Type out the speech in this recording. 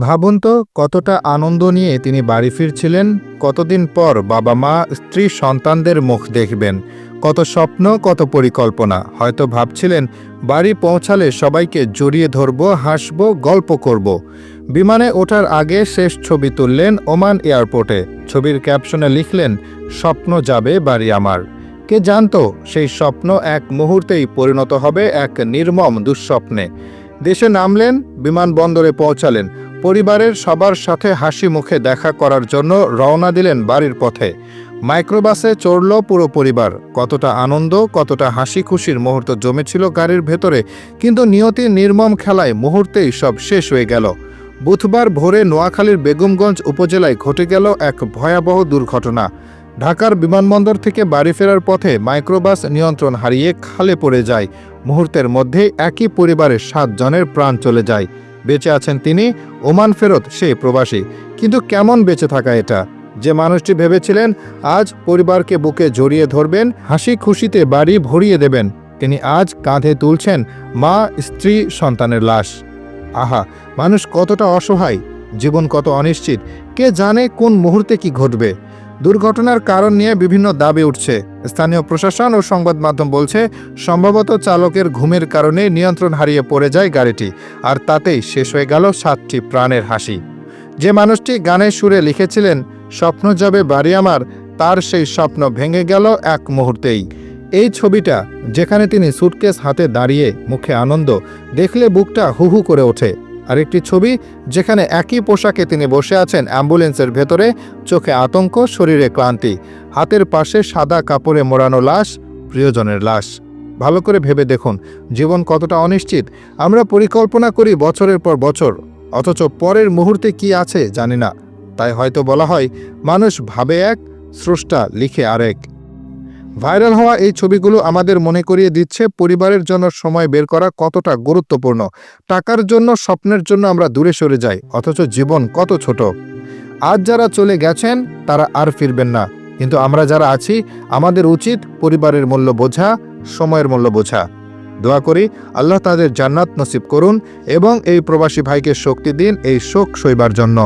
ভাবুন তো, কতটা আনন্দ নিয়ে তিনি বাড়ি ফিরছিলেন, কতদিন পর বাবা মা, স্ত্রী, সন্তানদের মুখ দেখবেন। কত স্বপ্ন, কত পরিকল্পনা। হয়তো ভাবছিলেন, বাড়ি পৌঁছালে সবাইকে জড়িয়ে ধরব, হাসব, গল্প করব। বিমানে ওঠার আগে শেষ ছবি তুললেন ওমান এয়ারপোর্টে। ছবির ক্যাপশনে লিখলেন, স্বপ্ন যাবে বাড়ি আমার। কে জানতো, সেই স্বপ্ন এক মুহূর্তেই পরিণত হবে এক নির্মম দুঃস্বপ্নে। দেশে নামলেন, বিমানবন্দরে পৌঁছালেন। পরিবারের সবার সাথে হাসি মুখে দেখা করার জন্য রওনা দিলেন বাড়ির পথে। মাইক্রোবাসে চড়ল পুরো পরিবার। কতটা আনন্দ, কতটা হাসি খুশির মুহূর্ত জমেছিল গাড়ির ভেতরে, কিন্তু নিয়তির নির্মম খেলায় মুহূর্তেই সব শেষ হয়ে গেল। বুধবার ভোরে নোয়াখালীর বেগমগঞ্জ উপজেলায় ঘটে গেল এক ভয়াবহ দুর্ঘটনা। ঢাকার বিমানবন্দর থেকে বাড়ি ফেরার পথে মাইক্রোবাস নিয়ন্ত্রণ হারিয়ে খালে পড়ে যায়। মুহূর্তের মধ্যে একই পরিবারের সাতজনের প্রাণ চলে যায়। বেঁচে আছেন তিনি ওমান ফেরত সে প্রবাসী। কিন্তু কেমন বেঁচে থাকা এটা? যে মানুষটি ভেবেছিলেন, আজ পরিবারকে বুকে জড়িয়ে ধরবেন, হাসি খুশিতে বাড়ি ভরিয়ে দেবেন। তিনি আজ কাঁধে তুলছেন মা, স্ত্রী, সন্তানের লাশ। আহা, মানুষ কতটা অসহায়, জীবন কত অনিশ্চিত, কে জানে কোন মুহূর্তে কি ঘটবে। দুর্ঘটনার কারণ নিয়ে বিভিন্ন দাবি উঠছে। স্থানীয় প্রশাসন ও সংবাদ মাধ্যম বলছে, সম্ভবত চালকের ঘুমের কারণে নিয়ন্ত্রণ হারিয়ে পড়ে যায় গাড়িটি, আর তাতেই শেষ হয়ে গেল সাতটি প্রাণের হাসি। যে মানুষটি গানের সুরে লিখেছিলেন, স্বপ্ন যাবে বাড়ি আমার, তার সেই স্বপ্ন ভেঙে গেল এক মুহূর্তেই। এই ছবিটা, যেখানে তিনি সুটকেস হাতে দাঁড়িয়ে মুখে আনন্দ, দেখলে বুকটা হু হু করে ওঠে। আরেকটি ছবি যেখানে একই পোশাকে তিনি বসে আছেন অ্যাম্বুলেন্সের ভেতরে, চোখে আতঙ্ক, শরীরে ক্লান্তি। হাতের পাশে সাদা কাপড়ে মোড়ানো লাশ, প্রিয়জনের লাশ। ভালো করে ভেবে দেখুন, জীবন কতটা অনিশ্চিত। আমরা পরিকল্পনা করি বছরের পর বছর, অথচ পরের মুহূর্তে কি আছে জানি না। তাই হয়তো বলা হয়, মানুষ ভাবে এক, স্রষ্টা লিখে আরেক। ভাইরাল হওয়া এই ছবিগুলো আমাদের মনে করিয়ে দিচ্ছে পরিবারের জন্য সময় বের করা কতটা গুরুত্বপূর্ণ। টাকার জন্য, স্বপ্নের জন্য আমরা দূরে সরে যাই, অথচ জীবন কত ছোট। আজ যারা চলে গেছেন, তারা আর ফিরবেন না। কিন্তু আমরা যারা আছি, আমাদের উচিত পরিবারের মূল্য বোঝা, সময়ের মূল্য বোঝা। দোয়া করি আল্লাহ তাদের জান্নাত নসিব করুন এবং এই প্রবাসী ভাইকে শক্তি দিন এই শোক সইবার জন্য।